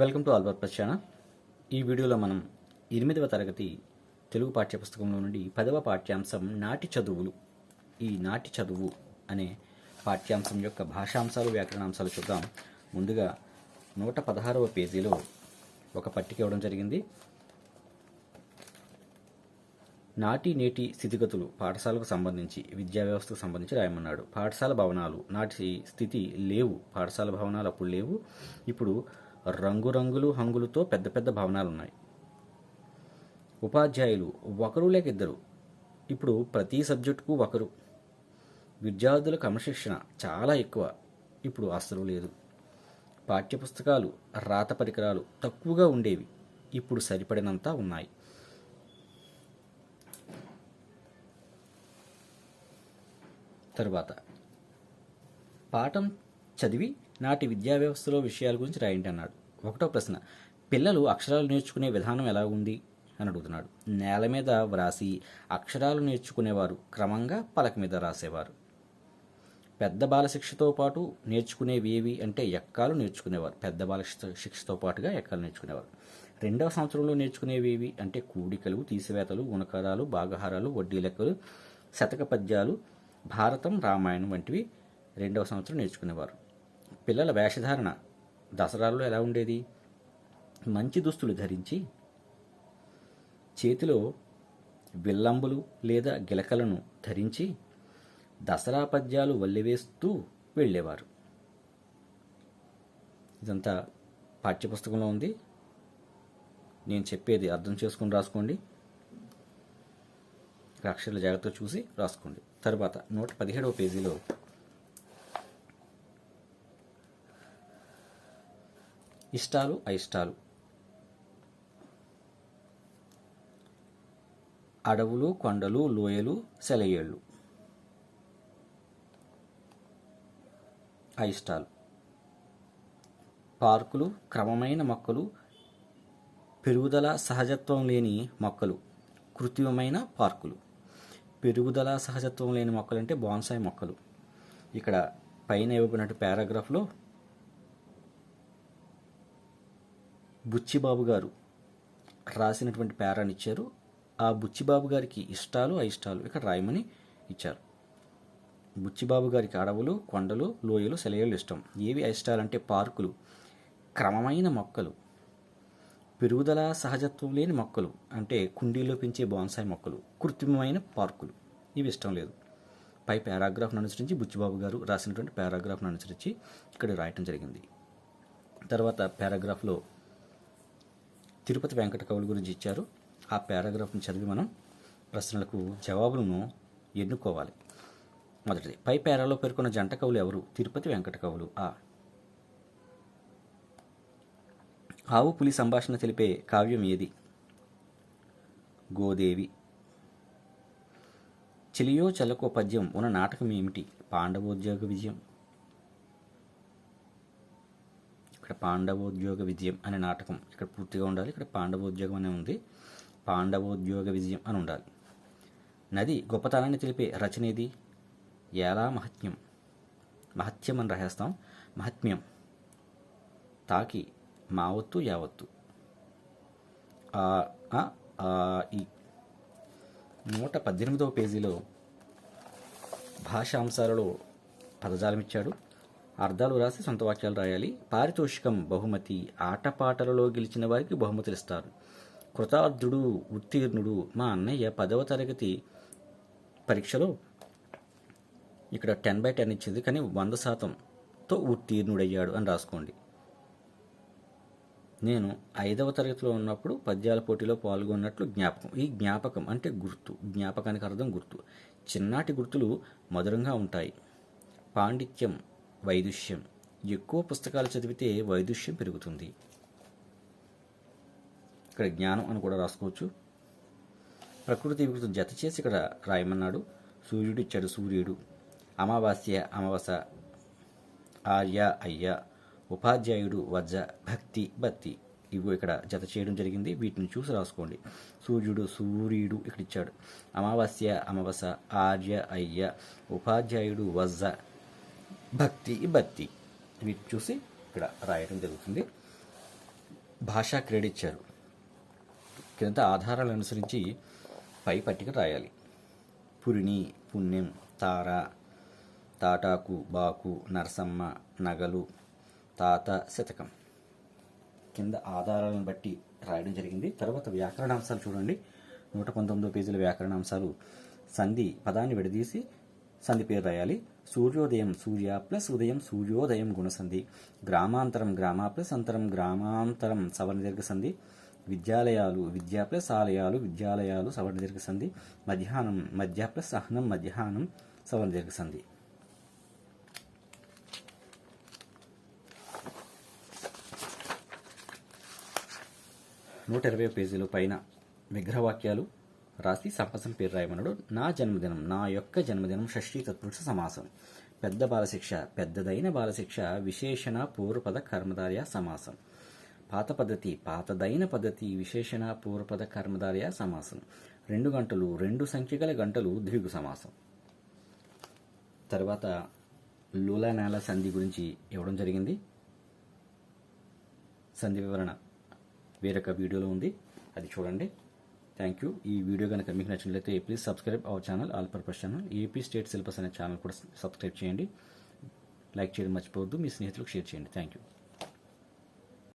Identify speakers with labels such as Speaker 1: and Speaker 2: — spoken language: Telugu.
Speaker 1: వెల్కమ్ టు ఆల్బర్ ప్రచాన ఈ వీడియోలో మనం ఎనిమిదవ తరగతి తెలుగు పాఠ్యపుస్తకంలో నుండి పదవ పాఠ్యాంశం నాటి చదువులు. ఈ నాటి చదువు అనే పాఠ్యాంశం యొక్క భాషాంశాలు వ్యాకరణాంశాలు చూద్దాం. ముందుగా నూట పదహారవ పేజీలో ఒక పట్టిక ఇవ్వడం జరిగింది. నాటి నేటి స్థితిగతులు పాఠశాలకు సంబంధించి విద్యా వ్యవస్థకు సంబంధించి రాయమన్నాడు. పాఠశాల భవనాలు నాటి స్థితి లేవు. పాఠశాల భవనాలు అప్పుడు లేవు. ఇప్పుడు రంగురంగులు హంగులతో పెద్ద పెద్ద భవనాలు ఉన్నాయి ఉపాధ్యాయులు ఒకరు లేక ఇద్దరు. ఇప్పుడు ప్రతి సబ్జెక్టుకు ఒకరు. విద్యార్థుల క్రమశిక్షణ చాలా ఎక్కువ. ఇప్పుడు అస్సలు లేదు. పాఠ్యపుస్తకాలు రాత పరికరాలు తక్కువగా ఉండేవి. ఇప్పుడు సరిపడినంత ఉన్నాయి. తరువాత. పాఠం చదివి నాటి విద్యా వ్యవస్థలో విషయాల గురించి రాయండి అన్నాడు. ఒకటో ప్రశ్న పిల్లలు అక్షరాలు నేర్చుకునే విధానం ఎలా ఉంది? అని అడుగుతున్నాడు. నేల మీద వ్రాసి అక్షరాలు నేర్చుకునేవారు క్రమంగా పలక మీద రాసేవారు. పెద్ద బాల శిక్షతో పాటు నేర్చుకునేవి ఏవి అంటే ఎక్కాలు నేర్చుకునేవారు. పెద్ద బాల శిక్ష- శిక్షతో పాటుగా ఎక్కాలు నేర్చుకునేవారు. రెండవ సంవత్సరంలో నేర్చుకునేవి ఏవి అంటే కూడికలు తీసివేతలు గుణకారాలు భాగహారాలు వడ్డీ లెక్కలు శతక పద్యాలు భారతం రామాయణం వంటివి రెండవ సంవత్సరం నేర్చుకునేవారు. పిల్లల వేషధారణ దసరాలో ఎలా ఉండేది? మంచి దుస్తులు ధరించి చేతిలో విల్లంబులు లేదా గిలకలను ధరించి దసరా పద్యాలు వల్లివేస్తూ వెళ్ళేవారు. ఇదంతా పాఠ్యపుస్తకంలో ఉంది. నేను చెప్పేది అర్థం చేసుకుని రాసుకోండి. అక్షరాల జాగ్రత్తగా చూసి రాసుకోండి. తర్వాత నూట పదిహేడవ పేజీలో ఇష్టాలు అయిష్టాలు. అడవులు కొండలు లోయలు సెలయేళ్ళు. అయిష్టాలు. పార్కులు క్రమమైన మొక్కలు పెరుగుదల సహజత్వం లేని మొక్కలు కృత్రిమమైన పార్కులు. పెరుగుదల సహజత్వం లేని మొక్కలు అంటే బాన్సాయి మొక్కలు. ఇక్కడ పైన ఇవ్వబడినట్టు పారాగ్రాఫ్లో బుచ్చిబాబు గారు రాసినటువంటి పేరాని ఇచ్చారు. ఆ బుచ్చిబాబు గారికి ఇష్టాలు అయిష్టాలు ఇక్కడ రాయమని ఇచ్చారు. బుచ్చిబాబు గారికి అడవులు కొండలు లోయలు సెలయలు ఇష్టం. ఏవి అయిష్టాలంటే పార్కులు క్రమమైన మొక్కలు పెరుగుదల సహజత్వం లేని మొక్కలు అంటే కుండీలో పెంచే బాన్సాయి మొక్కలు కృత్రిమమైన పార్కులు. ఇవి ఇష్టం లేదు. పై పారాగ్రాఫ్ను అనుసరించి బుచ్చిబాబు గారు రాసినటువంటి పారాగ్రాఫ్ను అనుసరించి ఇక్కడ రాయటం జరిగింది. తర్వాత పారాగ్రాఫ్లో తిరుపతి వెంకట కవుల గురించి ఇచ్చారు. ఆ పారాగ్రాఫ్ని చదివి మనం ప్రశ్నలకు జవాబులను ఎన్నుకోవాలి. మొదటిది పై పేరాలో పేర్కొన్న జంట కవులు ఎవరు? తిరుపతి వెంకట కవులు ఆ. ఆవు పులి సంభాషణ తెలిపే కావ్యం ఏది? గోదేవి. చెలియో చెలకో పద్యం ఉన్న నాటకం ఏమిటి? పాండవోద్యోగ విజయం. ఇక్కడ పాండవోద్యోగ విజయం అనే నాటకం ఇక్కడ పూర్తిగా ఉండాలి. ఇక్కడ పాండవోద్యోగం అనే ఉంది. పాండవోద్యోగ విజయం అని ఉండాలి. నది గొప్పతనాన్ని తెలిపే రచన ఏది? ఎలా మహత్యం. మహత్యం అని రాసేస్తాం. మహత్మ్యం. తాకి మావత్తు యావత్తు. ఈ. నూట పద్దెనిమిదవ పేజీలో భాషాంశాలలో పదజాలం ఇచ్చాడు. అర్థాలు రాసి సొంత వాక్యాలు రాయాలి. పారితోషికం బహుమతి. ఆటపాటలలో గెలిచిన వారికి బహుమతులు ఇస్తారు. కృతార్థుడు ఉత్తీర్ణుడు మా అన్నయ్య పదవ తరగతి పరీక్షలో ఇక్కడ టెన్ బై టెన్ ఇచ్చింది కానీ వంద శాతంతో ఉత్తీర్ణుడయ్యాడు అని రాసుకోండి. నేను ఐదవ తరగతిలో ఉన్నప్పుడు పద్యాల పోటీలో పాల్గొన్నట్లు జ్ఞాపకం. ఈ జ్ఞాపకం అంటే గుర్తు. జ్ఞాపకానికి అర్థం గుర్తు. చిన్నాటి గుర్తులు మధురంగా ఉంటాయి. పాండిత్యం వైదుష్యం. ఎక్కువ పుస్తకాలు చదివితే వైదుష్యం పెరుగుతుంది. ఇక్కడ జ్ఞానం అని కూడా రాసుకోవచ్చు. ప్రకృతి వికృతం జత చేసి ఇక్కడ రాయమన్నాడు. సూర్యుడు ఇచ్చాడు సూర్యుడు. అమావాస్య అమావాస ఆర్య అయ్య ఉపాధ్యాయుడు వజ్జ భక్తి బత్తి ఇవి ఇక్కడ జత చేయడం జరిగింది. వీటిని చూసి రాసుకోండి. సూర్యుడు సూర్యుడు ఇక్కడ ఇచ్చాడు. అమావాస్య అమావాస ఆర్య అయ్య ఉపాధ్యాయుడు వజ్జ భక్తి భక్తి. వీటి చూసి ఇక్కడ రాయడం జరుగుతుంది. భాషా క్రెడిట్ ఇచ్చారు కింద ఆధారాలను అనుసరించి పై పట్టిక రాయాలి. పురిణి పుణ్యం తార తాటాకు బాకు నరసమ్మ నగలు తాత శతకం. కింద ఆధారాలను బట్టి రాయడం జరిగింది. తర్వాత వ్యాకరణాంశాలు చూడండి. నూట పంతొమ్మిదో పేజీల వ్యాకరణాంశాలు. సంధి పదాన్ని విడదీసి సంధి పేరు రాయాలి. సూర్యోదయం సూర్య ప్లస్ ఉదయం సూర్యోదయం గుణసంధి గ్రామాంతరం గ్రామ ప్లస్ అంతరం గ్రామాంతరం సవర్ణ దీర్ఘ సంధి. విద్యాలయాలు విద్యా ప్లస్ ఆలయాలు విద్యాలయాలు సవర్ణ దీర్ఘ సంధి. మధ్యాహ్నం మధ్య ప్లస్ సహనం మధ్యాహ్నం సవర్ణ దీర్ఘ సంధి. నూట ఇరవై పేజీలు పైన విగ్రహవాక్యాలు. రాసి సంపసం పేరు రాయమన్నాడు. నా జన్మదినం నా యొక్క జన్మదినం షష్ఠీ తత్పురుష సమాసం. పెద్ద బాలశిక్ష పెద్దదైన బాలశిక్ష విశేషణ పూర్వపద కర్మధార్య సమాసం. పాత పద్ధతి పాతదైన పద్ధతి విశేషణ పూర్వపద కర్మధార్య సమాసం. రెండు గంటలు రెండు సంఖ్యగల గంటలు ద్విగు సమాసం. తర్వాత లూలానేల సంధి గురించి ఇవ్వడం జరిగింది. సంధి వివరణ వేరొక వీడియోలో ఉంది. అది చూడండి. Thank you. ఈ వీడియో కనుక మీకు నచ్చినట్లయితే please subscribe our channel all purpose channel AP state syllabus అనే ఛానల్ కూడా సబ్స్క్రైబ్ చేయండి. లైక్ చేయడం మర్చిపోవద్దు. మీ స్నేహితులకు షేర్ చేయండి. Thank you.